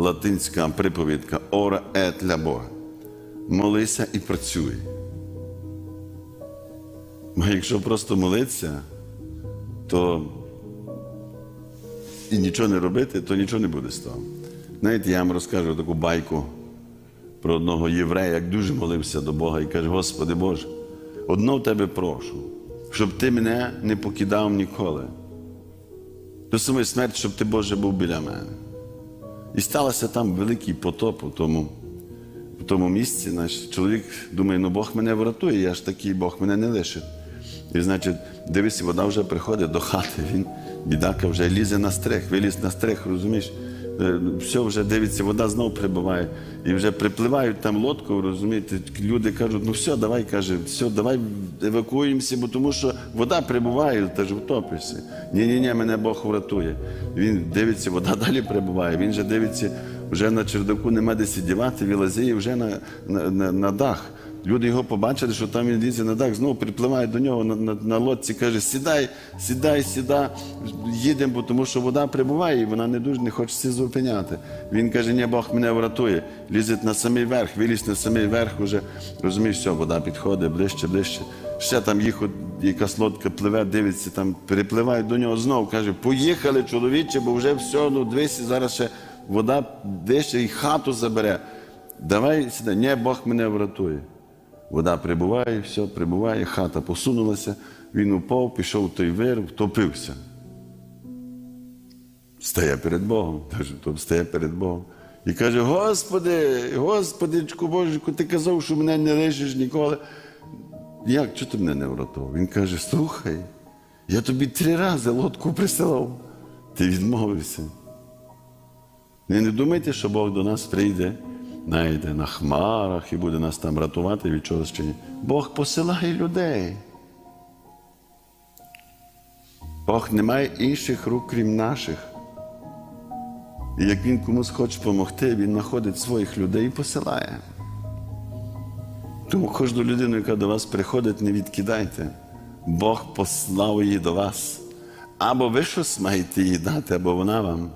латинська приповідка ора ет Бога. Молися і працюй. Бо якщо просто молитися, то і нічого не робити, то нічого не буде з того. Знаєте, я вам розкажу таку байку про одного єврея, як дуже молився до Бога і каже: Господи Боже, одно в тебе прошу, щоб ти мене не покидав ніколи. До самої смерті, щоб ти, Боже, був біля мене. І сталося там великий потоп у тому, у тому місці. Значить, чоловік думає, ну Бог мене врятує, я ж такий Бог мене не лишить. І значить, дивись, вода вже приходить до хати. Він, бідака, вже лізе на стрих, виліз на стрих, розумієш? Е, Все вже дивиться, вода знову прибуває. І вже припливають там лодкою, розумієте? Люди кажуть, ну все, давай, каже, все, давай евакуємося, бо тому що вода прибуває, ти ж втопишся. Ні-ні, ні, мене Бог врятує. Він дивиться, вода далі прибуває. Він же дивиться, вже на чердаку нема де сидівати, вилазить вже на, на, на, на дах. Люди його побачили, що там він на дах, знову припливають до нього на, на, на лодці, каже, сідай, сідай, сідай, їдемо, бо тому що вода прибуває, і вона не дуже не хоче хочеться зупиняти. Він каже, ні, Бог мене врятує. Лізе на самий верх, виліз на самий верх, уже, розумієш, все, вода підходить ближче, ближче. Ще там їх якась лодка пливе, дивиться, там перепливають до нього знову. Каже, поїхали, чоловіче, бо вже все, ну дивись, зараз ще вода десь і хату забере. Давай сюди, ні, Бог мене врятує. Вода прибуває, все, прибуває, хата посунулася, він упав, пішов той вир, втопився. Стає перед Богом, стає перед Богом. І каже: Господи, Господичку Божику, ти казав, що мене не лишиш ніколи. Як, чого ти мене не врятував? Він каже: слухай, я тобі три рази лодку присилав. Ти відмовився. Ви не думайте, що Бог до нас прийде, знаєте, на хмарах і буде нас там рятувати від чогось чи ні. Бог посилає людей. Бог не має інших рук, крім наших. І як він комусь хоче допомогти, він знаходить своїх людей і посилає. Тому кожну людину, яка до вас приходить, не відкидайте. Бог послав її до вас. Або ви щось маєте їй дати, або вона вам.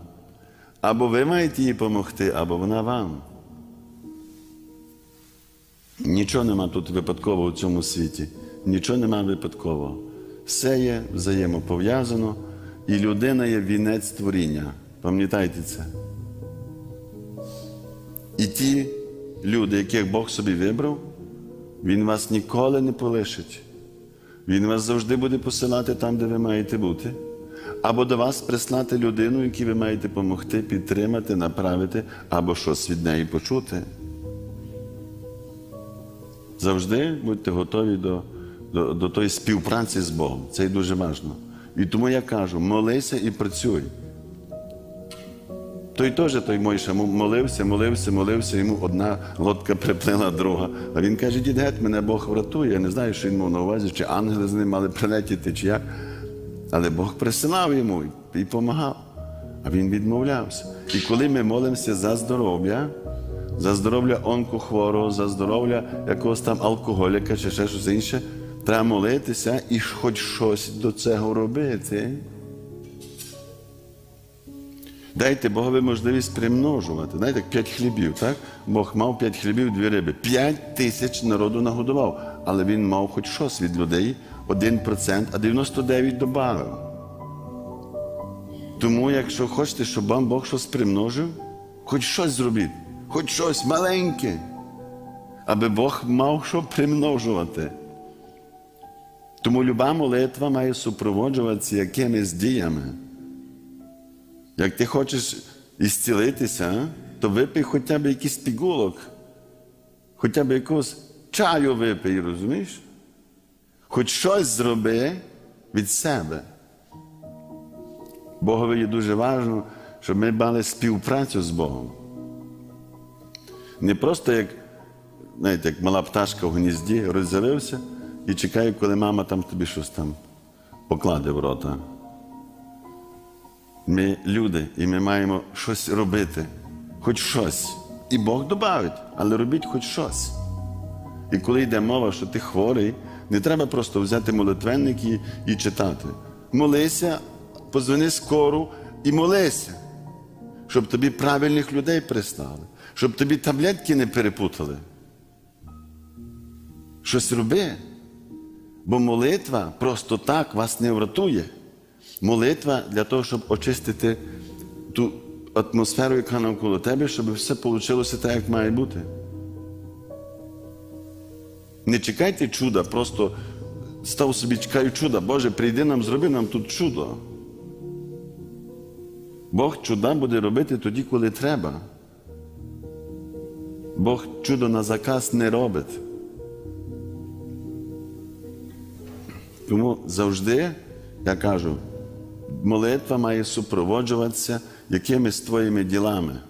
Або ви маєте їй допомогти, або вона вам. Нічого нема тут випадкового у цьому світі. Нічого нема випадкового. Все є взаємопов'язано, і людина є вінець творіння. Пам'ятайте це. І ті люди, яких Бог собі вибрав, Він вас ніколи не полишить. Він вас завжди буде посилати там, де ви маєте бути. Або до вас прислати людину, якій ви маєте допомогти, підтримати, направити, або щось від неї почути. Завжди будьте готові до, до, до тої співпраці з Богом. Це і дуже важливо. І тому я кажу: молися і працюй. Той теж той Мойша молився, молився, молився, йому одна лодка приплила друга. А він каже, дід геть, мене Бог врятує. Я не знаю, що він мав на увазі, чи ангели з ним мали прилетіти, чи як. Але Бог присилав йому і допомагав. А він відмовлявся. І коли ми молимося за здоров'я, за здоров'я онкохворого, за здоров'я якогось там алкоголіка чи ще щось інше, треба молитися і хоч щось до цього робити. Дайте Богові можливість примножувати. Знаєте, п'ять хлібів, так? Бог мав п'ять хлібів, дві риби. П'ять тисяч народу нагодував. Але він мав хоч щось від людей, один процент, а 99 додав. Тому, якщо хочете, щоб вам Бог щось примножив, хоч щось зробіть, хоч щось маленьке, аби Бог мав що примножувати. Тому люба молитва має супроводжуватися якимись діями. Як ти хочеш ісцілитися, то випий хоча б якийсь пігулок, хоча б якогось чаю випий, розумієш? Хоч щось зроби від себе. Богові є дуже важливо, щоб ми мали співпрацю з Богом. Не просто як, знаєте, як мала пташка в гнізді, роззявився і чекає, коли мама там тобі щось там покладе в рота. Ми люди, і ми маємо щось робити, хоч щось. І Бог додавить, але робіть хоч щось. І коли йде мова, що ти хворий, не треба просто взяти молитвенник і, і читати. Молися, позвони скору і молися, щоб тобі правильних людей пристали, щоб тобі таблетки не перепутали. Щось роби. Бо молитва просто так вас не врятує. Молитва для того, щоб очистити ту атмосферу, яка навколо тебе, щоб все вийшло так, як має бути. Не чекайте чуда, просто став собі, чекаю чуда. Боже, прийди нам, зроби нам тут чудо. Бог чуда буде робити тоді, коли треба. Бог чудо на заказ не робить. Тому завжди, я кажу, молитва має супроводжуватися якимись твоїми ділами.